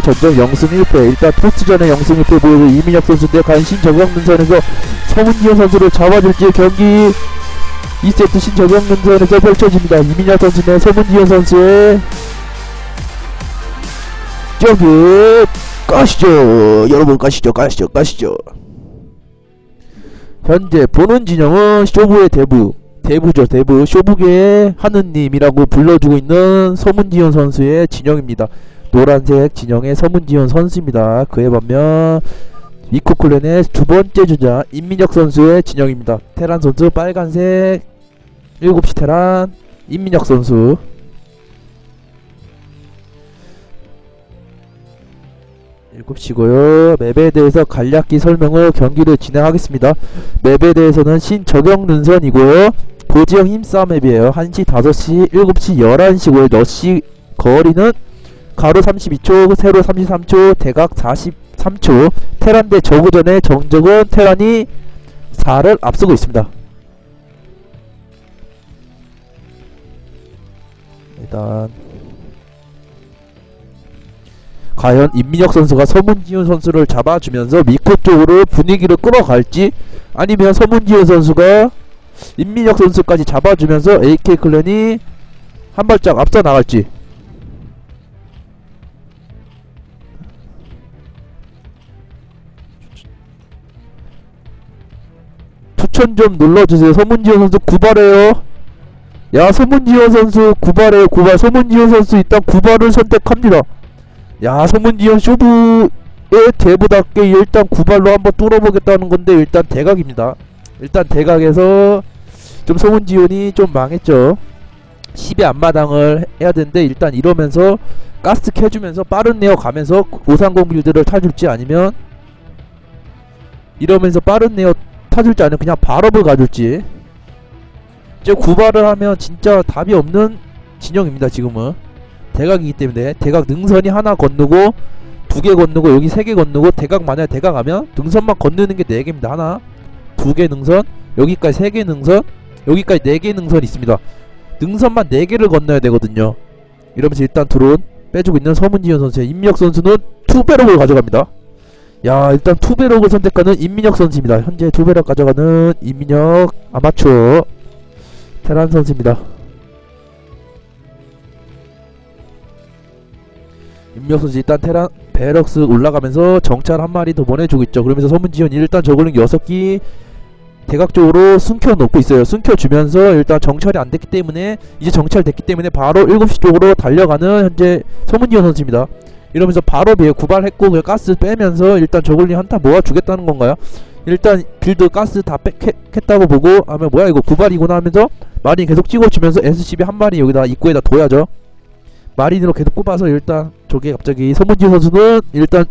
전적 0승 1패 일단 토스전에 0승 1패 보여준 이민혁 선수인데 과연 신저경능선에서 서문지현 선수를 잡아줄지 경기 2세트 신저경능선에서 펼쳐집니다. 이민혁 선수네 서문지현 선수의 경기 가시죠. 여러분 가시죠 가시죠 가시죠. 현재 보는 진영은 쇼부의 대부 대부죠 대부. 쇼부계의 하느님이라고 불러주고 있는 서문지현 선수의 진영입니다 노란색 진영의 서문지현 선수입니다. 그에 반면 위코클랜의 두 번째 주자 임민혁 선수의 진영입니다. 테란 선수 빨간색 7시 테란 임민혁 선수 일곱 시고요. 맵에 대해서 간략히 설명을 경기를 진행하겠습니다. 맵에 대해서는 신적용 눈선이고요. 고지형 힘싸움 맵이에요. 1시, 5시, 7시, 11시고요. 너시 거리는 가로 32초, 세로 33초, 대각 43초. 테란 대 저구전의 정적은 테란이 4를 앞서고 있습니다. 일단 과연 임민혁 선수가 서문지훈 선수를 잡아주면서 미코 쪽으로 분위기를 끌어갈지 아니면 서문지훈 선수가 임민혁 선수까지 잡아주면서 AK 클랜이 한 발짝 앞서 나갈지 추천 좀 눌러주세요. 서문지현 선수 구발해요. 야 서문지현 선수 구발해요. 구발. 서문지현 선수 일단 구발을 선택합니다. 야 서문지현 쇼부의 대부답게 일단 구발로 한번 뚫어보겠다는 건데 일단 대각입니다. 일단 대각에서 좀 서문지현이 좀 망했죠. 10의 앞마당을 해야 되는데 일단 이러면서 가스 캐주면서 빠른 내어 가면서 530 빌드를 타줄지 아니면 이러면서 빠른 내어 타줄지 아니면 그냥 발업을 가줄지. 이제 구발을 하면 진짜 답이 없는 진영입니다 지금은. 대각이기 때문에 대각 능선이 하나 건너고 두 개 건너고 여기 세 개 건너고 대각 만약에 대각 하면 능선만 건너는 게 네 개입니다 하나. 두 개 능선 여기까지 세 개 능선 여기까지 네 개 능선이 있습니다. 능선만 네 개를 건너야 되거든요. 이러면서 일단 드론 빼주고 있는 서문지현 선수의 임미혁 선수는 투배럭을 가져갑니다 야 일단 투배럭을 선택하는 임민혁 선수입니다. 현재 투배럭 가져가는 임민혁 아마추어 테란 선수입니다. 임민혁 선수 일단 테란 베럭스 올라가면서 정찰 한 마리 더 보내주고 있죠. 그러면서 서문지현 일단 저글링 6기 대각적으로 숨겨 놓고 있어요. 숨겨 주면서 일단 정찰이 안 됐기 때문에 이제 정찰 됐기 때문에 바로 7시 쪽으로 달려가는 현재 서문지현 선수입니다 이러면서 바로 비에 구발했고 그 가스 빼면서 일단 저글링 한타 모아주겠다는 건가요? 일단 빌드 가스 다 뺐다고 보고 하면 뭐야 이거 구발이구나 하면서 마린 계속 찍어주면서 SCB 한 마리 여기다 입구에다 둬야죠. 마린으로 계속 꼽아서 일단 저게 갑자기 서문지 선수는 일단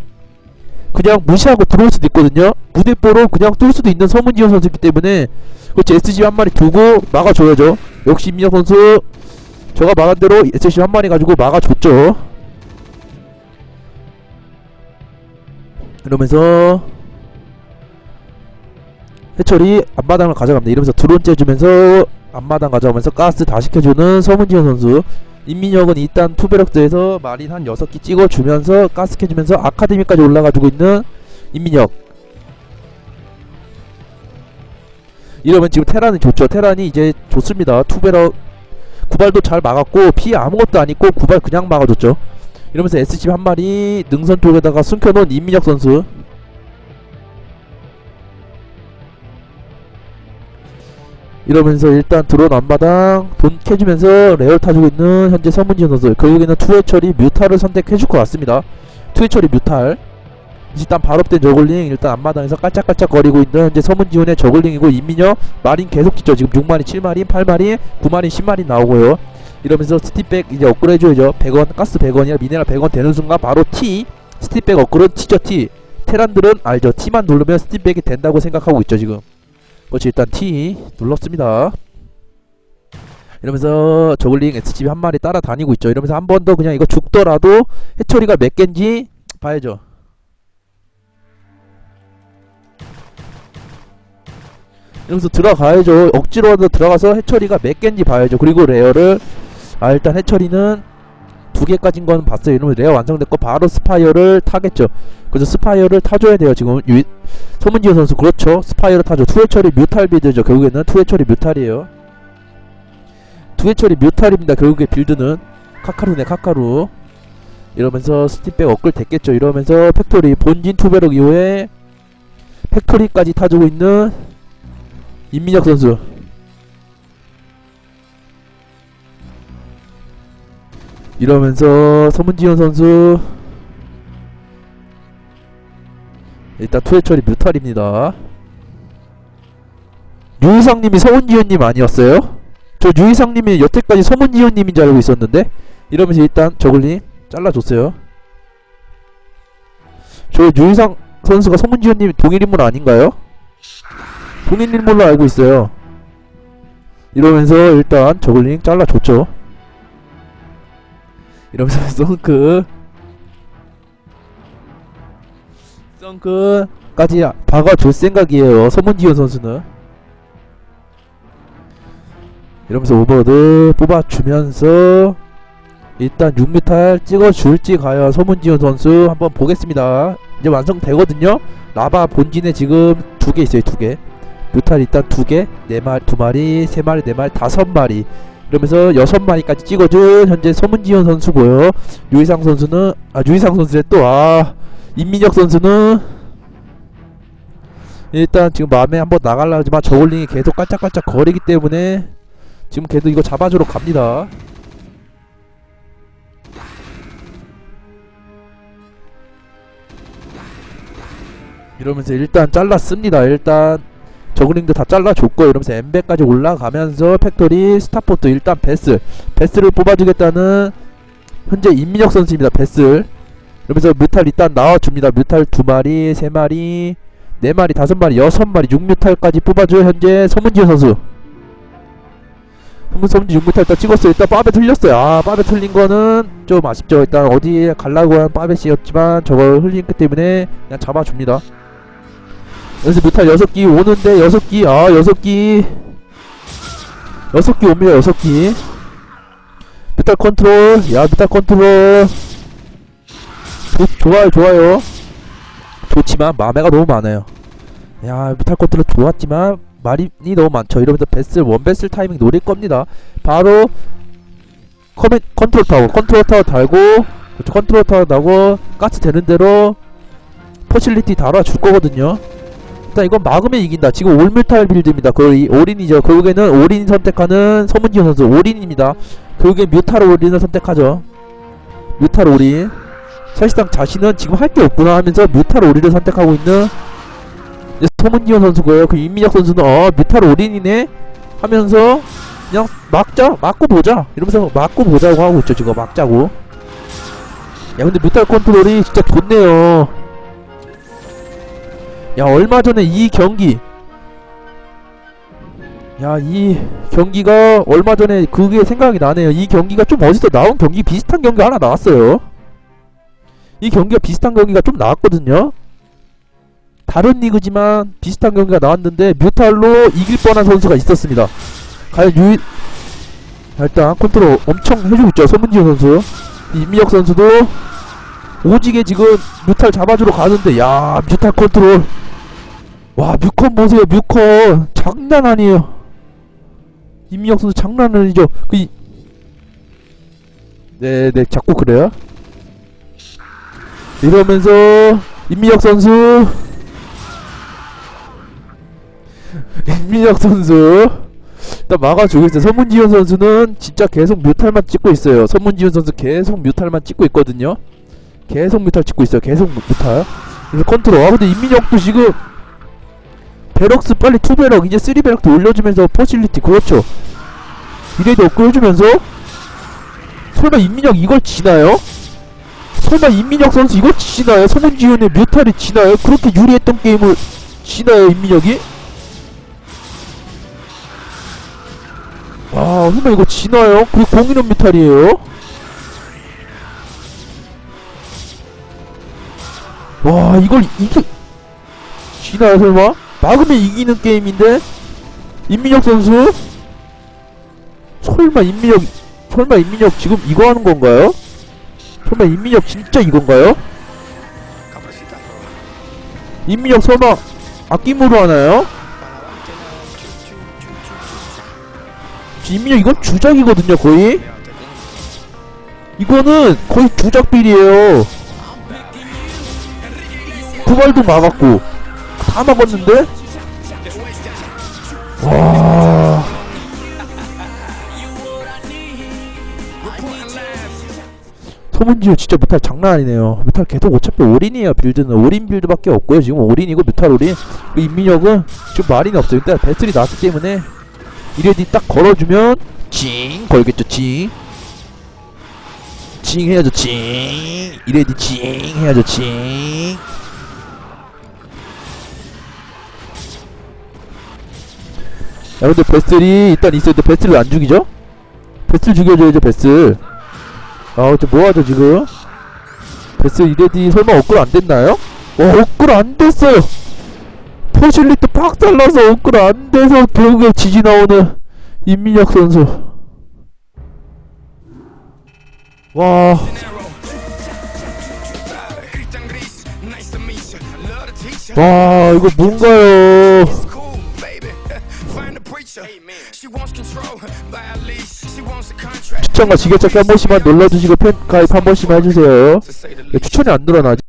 그냥 무시하고 들어올 수도 있거든요. 무대뽀로 그냥 뚫을 수도 있는 서문지현 선수이기 때문에 그렇지 SCB 한 마리 두고 막아줘야죠. 역시 임민혁 선수 저가 말한 대로 SCB 한 마리 가지고 막아줬죠 이러면서 해철이 앞마당을 가져갑니다. 이러면서 드론 째주면서 앞마당 가져가면서 가스 다 시켜주는 서문지현 선수 임민혁은 일단 투베럭스에서 마린 한 6기 찍어주면서 가스 캐주면서 아카데미까지 올라가지고 있는 임민혁 이러면 지금 테란은 좋죠. 테란이 이제 좋습니다. 투베럭 구발도 잘 막았고 피 아무것도 안 있고 구발 그냥 막아줬죠. 이러면서 SCB 한 마리 능선 쪽에다가 숨겨놓은 임민혁 선수. 이러면서 일단 드론 앞마당 돈 캐주면서 레얼 타주고 있는 현재 서문지현 선수. 결국에는 투해철이 뮤탈을 선택해줄 것 같습니다. 투해철이 뮤탈. 일단 발업된 저글링 일단 앞마당에서 깔짝깔짝 거리고 있는 현재 서문지훈의 저글링이고 임민혁 마린 계속 짓죠. 지금 6마린 7마린 8마린 9마린 10마린 나오고요 이러면서 스티백 이제 업그레이드 해줘야죠. 100원 가스 100원이야. 미네랄 100원 되는 순간 바로 T. 스티백 업그레이드 T죠 T. 테란들은 알죠 T만 누르면 스티백이 된다고 생각하고 있죠 지금. 그렇지 일단 T 눌렀습니다. 이러면서 저글링 SCB 한 마리 따라다니고 있죠. 이러면서 한 번 더 그냥 이거 죽더라도 해처리가 몇 갠지 봐야죠. 이러면서 들어가야죠. 억지로라도 들어가서 해처리가 몇 갠지 봐야죠. 그리고 레어를 아 일단 해처리는 두 개까진 건 봤어요. 이러면 레어 완성됐고 바로 스파이어를 타겠죠. 그래서 스파이어를 타줘야 돼요. 지금 유, 소문지현 선수 그렇죠. 스파이어를 타죠. 처리 뮤탈 빌드죠. 결국에는 처리 뮤탈이에요. 처리 뮤탈입니다. 결국에 빌드는 카카루네 카카루. 이러면서 스팀백 업글 됐겠죠. 이러면서 팩토리 본진 투배럭 이후에 팩토리까지 타주고 있는 임민혁 선수. 이러면서 서문지현 선수 일단 투회 처리 뮤탈입니다. 유희상님이 서문지현님 아니었어요? 저 유희상님이 여태까지 서문지현님인 줄 알고 있었는데 이러면서 일단 저글링 잘라줬어요. 저 유희상 선수가 서문지현님 동일 인물 아닌가요? 동일 인물로 알고 있어요. 이러면서 일단 저글링 잘라줬죠. 이러면서 썬크. 썬크까지 박아줄 생각이에요. 서문지현 선수는. 이러면서 오버드 뽑아주면서 일단 6뮤탈 찍어줄지 가요 서문지현 선수. 한번 보겠습니다. 이제 완성되거든요. 라바 본진에 지금 두 개 있어요 두개. 뮤탈 일단 두개 네마리 두마리 세 마리 네 마리 다섯 마리 이러면서 여섯 마리까지 찍어준 현재 서문지현 선수고요 유희상 선수는 아 유희상 선수의 또아 임민혁 선수는 일단 지금 마음에 한번 나가려 하지만 저울링이 계속 깔짝깔짝 거리기 때문에 지금 걔도 이거 잡아주러 갑니다. 이러면서 일단 잘랐습니다. 일단 저글링도 다 잘라줬고 이러면서 엠베까지 올라가면서 팩토리 스타포트 일단 베스 베스를 뽑아주겠다는 현재 임민혁 선수입니다. 베스 이러면서 뮤탈 일단 나와줍니다. 뮤탈 두 마리, 세 마리, 네 마리, 다섯 마리, 여섯 마리, 6뮤탈까지 뽑아줘 현재 서문지현 선수. 흥분섬지 6m 일단 찍었어요. 일단 빠베 틀렸어요. 아, 빠베 틀린 거는 좀 아쉽죠. 일단 어디에 갈라고 한 빠베씨였지만 저걸 흘린기 때문에 그냥 잡아줍니다. 여기서 뮤탈 6기 오는데 6기, 아, 6기. 6기 옵니다, 6기. 뮤탈 컨트롤, 야, 뮤탈 컨트롤. 좋, 좋아요, 좋아요. 좋지만, 마매가 너무 많아요. 야, 뮤탈 컨트롤 좋았지만, 말이 너무 많죠. 이러면서 베슬 원베슬 타이밍 노릴 겁니다. 바로 커맨 컨트롤 타워, 컨트롤 타워 달고 그렇죠. 컨트롤 타워 나고 가스 되는 대로 포실리티 달아 줄 거거든요. 일단 이건 막으면 이긴다. 지금 올뮤탈 빌드입니다. 거의 올인이죠. 결국에는 올인 선택하는 서문지현 선수 올인입니다. 결국엔 뮤탈 올인을 선택하죠. 뮤탈 올인. 사실상 자신은 지금 할 게 없구나 하면서 뮤탈 올인을 선택하고 있는 이제 서문지현 선수고요. 그 임민혁 선수는 어 뮤탈 올인이네 하면서 그냥 막자 막고 보자 이러면서 막고 보자고 하고 있죠 지금 막자고. 야 근데 뮤탈 컨트롤이 진짜 좋네요. 야 얼마 전에 이 경기 야 이 경기가 얼마 전에 그게 생각이 나네요. 이 경기가 좀 어디서 나온 경기 비슷한 경기 하나 나왔어요. 이 경기가 비슷한 경기가 좀 나왔거든요. 다른 리그지만 비슷한 경기가 나왔는데 뮤탈로 이길 뻔한 선수가 있었습니다. 과연 유일 자, 일단 컨트롤 엄청 해주고 있죠 손문지호 선수 임미혁 선수도 오지게 지금 뮤탈 잡아주러 가는데 야 뮤탈 컨트롤 와 뮤컨 보세요 뮤컨 장난 아니에요 임미혁 선수 장난 아니죠 그 이... 네네 자꾸 그래요 이러면서 임미혁 선수 임민혁 선수 일단 막아주고 있어요. 선문지현 선수는 진짜 계속 뮤탈만 찍고 있어요. 선문지현 선수 계속 뮤탈만 찍고 있거든요. 계속 뮤탈 찍고 있어요. 계속 뮤탈. 그래서 컨트롤. 아 근데 임민혁도 지금 베럭스 빨리 투베럭 이제 쓰리베럭도 올려주면서 퍼실리티 그렇죠. 이레도 업글 해주면서 설마 임민혁 이걸 지나요? 설마 임민혁 선수 이걸 지나요? 서문지현의 뮤탈이 지나요? 그렇게 유리했던 게임을 지나요 임민혁이? 와, 설마 이거 지나요? 그리고 공인원 미탈이에요? 와, 이걸 이게 지나요, 설마? 막으면 이기는 게임인데? 임민혁 선수? 설마 임민혁, 설마 임민혁 지금 이거 하는 건가요? 설마 임민혁 진짜 이건가요? 임민혁 설마 아낌으로 하나요? 임민혁 이건 주작이거든요 거의 이거는 거의 주작빌이에요 두발도 막았고 다 막았는데? 와. 소문지효 진짜 뮤탈 장난 아니네요. 뮤탈 계속 어차피 올인이에요 빌드는. 올인 빌드밖에 없고요. 지금 올인이고 뮤탈 올인. 그 임민혁은 지금 마린이 없어요. 일단 배슬이 나왔기 때문에 이레디 딱 걸어주면 징 걸겠죠 징. 징 해야죠 징. 이레디 징 해야죠 징 야 근데 베슬이 일단 있어야 돼 베슬을 안 죽이죠? 베슬 죽여줘야죠 베슬 아 어째 뭐하죠 지금 베슬 이레디 설마 업글 안 됐나요? 와 업글 안 됐어요 포실리트 팍 잘라서 업글 안 돼서 결국에 지지 나오는 임민혁 선수 와 와, 이거 뭔가요? 추천과 지게찾기 한 번씩만 눌러주시고 팬 가입 한 번씩만 해주세요. 왜 추천이 안 늘어나지?